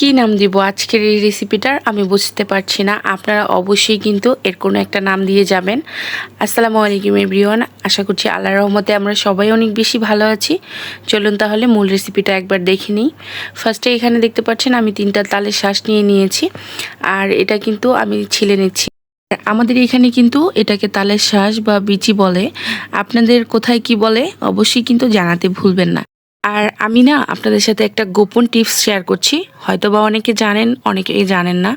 কি নাম দিব আজকের এই রেসিপিটার আমি বুঝতে পারছি না। আপনারা অবশ্যই কিন্তু এর কোনো একটা নাম দিয়ে যাবেন। আসসালামু আলাইকুম এভরিওয়ান, আশা করছি আল্লাহ রহমতে আমরা সবাই অনেক বেশি ভালো আছি। চলুন তাহলে মূল রেসিপিটা একবার দেখে নিই। ফার্স্টে এখানে দেখতে পাচ্ছেন, আমি তিনটা তালের শ্বাস নিয়ে নিয়েছি। আর এটা কিন্তু আমি ছিলে নিচ্ছি। আমাদের এখানে কিন্তু এটাকে তালের শ্বাস বা বিচি বলে। আপনাদের কোথায় কি বলে, অবশ্যই কিন্তু জানাতে ভুলবেন না। আর আমি না আপনাদের সাথে একটা গোপন টিপস শেয়ার করছি। হয়তো বা অনেকে জানেন, অনেকেই জানেন না।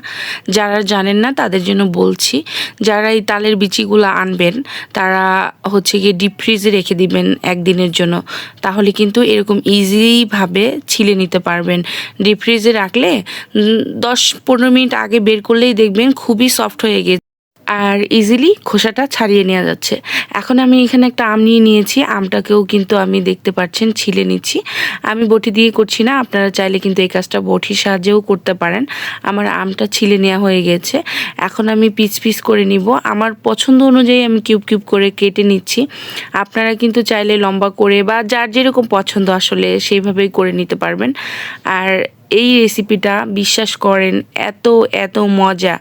যারা জানেন না, তাদের জন্য বলছি, যারা এই তালের বিচিগুলো আনবেন, তারা হচ্ছে গিয়ে ডিপ ফ্রিজে রেখে দিবেন একদিনের জন্য। তাহলে কিন্তু এরকম ইজিভাবে ছিলে নিতে পারবেন। ডিপ ফ্রিজে রাখলে দশ পনেরো মিনিট আগে বের করলেই দেখবেন খুবই সফট হয়ে গেছে আর ইজিলি খোসাটা ছাড়িয়ে নেওয়া যাচ্ছে। এখন আমি এখানে একটা আম নিয়ে নিয়েছি। আমটাকেও কিন্তু আমি দেখতে পাচ্ছেন, ছিলে নিচ্ছি। আমি বটি দিয়ে করছি না, আপনারা চাইলে কিন্তু এই কাজটা বটির সাহায্যেও করতে পারেন। আমার আমটা ছিলে নেওয়া হয়ে গেছে। এখন আমি পিস পিস করে নিব। আমার পছন্দ অনুযায়ী আমি কিউব কিউব করে কেটে নিচ্ছি। আপনারা কিন্তু চাইলে লম্বা করে বা যার যেরকম পছন্দ আসলে সেইভাবেই করে নিতে পারবেন। আর এই রেসিপিটা বিশ্বাস করেন, এত এত মজা।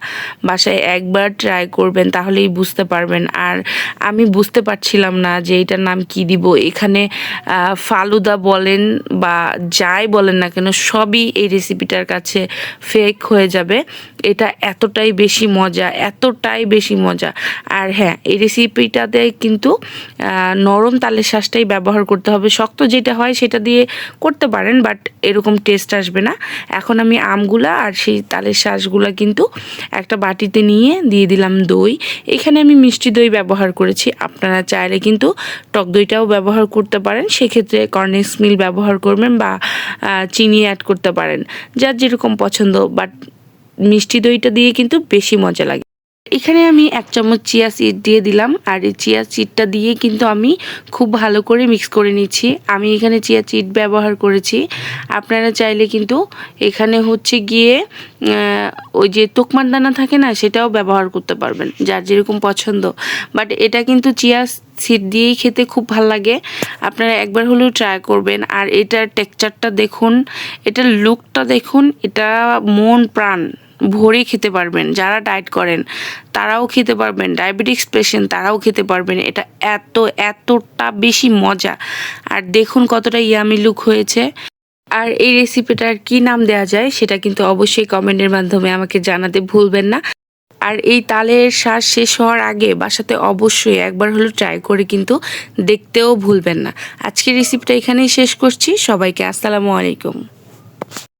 বাসায় একবার ট্রাই করবেন, তাহলেই বুঝতে পারবেন। আর আমি বুঝতে পারছিলাম না যে এটার নাম কি দিব। এখানে ফালুদা বলেন বা যাই বলেন না কেন, সবই এই রেসিপিটার কাছে ফেক হয়ে যাবে। এটা এতটাই বেশি মজা, এতটাই বেশি মজা। আর হ্যাঁ এই রেসিপিটাতে কিন্তু নরম তালের শ্বাসটাই ব্যবহার করতে হবে। শক্ত যেটা হয় সেটা দিয়ে করতে পারেন বাট এরকম টেস্ট আসবে না। এখন আমি আমগুলা আর সেই তালের শাঁসগুলা কিন্তু একটা বাটিতে নিয়ে দিয়ে দিলাম দই। এখানে আমি মিষ্টি দই ব্যবহার করেছি। আপনারা চাইলে কিন্তু টক দইটাও ব্যবহার করতে পারেন। সেক্ষেত্রে কর্নেক্স মিল ব্যবহার করবেন বা চিনি অ্যাড করতে পারেন। যার যেরকম পছন্দ। বাট মিষ্টি দইটা দিয়ে কিন্তু বেশি মজা লাগে। এখানে আমি এক চামচ চিয়া সিড দিয়ে দিলাম, আর এই চিয়া সিডটা দিয়ে কিন্তু আমি খুব ভালো করে মিক্স করে নিচ্ছি। আমি এখানে চিয়া সিড ব্যবহার করেছি। আপনারা চাইলে কিন্তু এখানে হচ্ছে গিয়ে ওই যে তোকমার দানা থাকে না, সেটাও ব্যবহার করতে পারবেন, যার যেরকম পছন্দ। বাট এটা কিন্তু চিয়া সিড দিয়েই খেতে খুব ভালো লাগে। আপনারা একবার হলেও ট্রাই করবেন। আর এটার টেক্সচারটা দেখুন, এটার লুকটা দেখুন, এটা মন প্রাণ। ভরে খেতে পারবেন, যারা ডায়েট করেন তারাও খেতে পারবেন, ডায়াবেটিক্স পেশেন্ট তারাও খেতে পারবেন, এটা এত, এতটা বেশি মজা। আর দেখুন কতটা ইয়ামি লুক হয়েছে। আর এই রেসিপিটার কি নাম দেওয়া যায় সেটা কিন্তু অবশ্যই কমেন্টের মাধ্যমে আমাকে জানাতে ভুলবেন না। আর এই তালের শ্বাস শেষ হওয়ার আগে বাসাতে অবশ্যই একবার হলো ট্রাই করে কিন্তু দেখতেও ভুলবেন না। আজকের রেসিপিটা এখানেই শেষ করছি। সবাইকে আসসালামু আলাইকুম।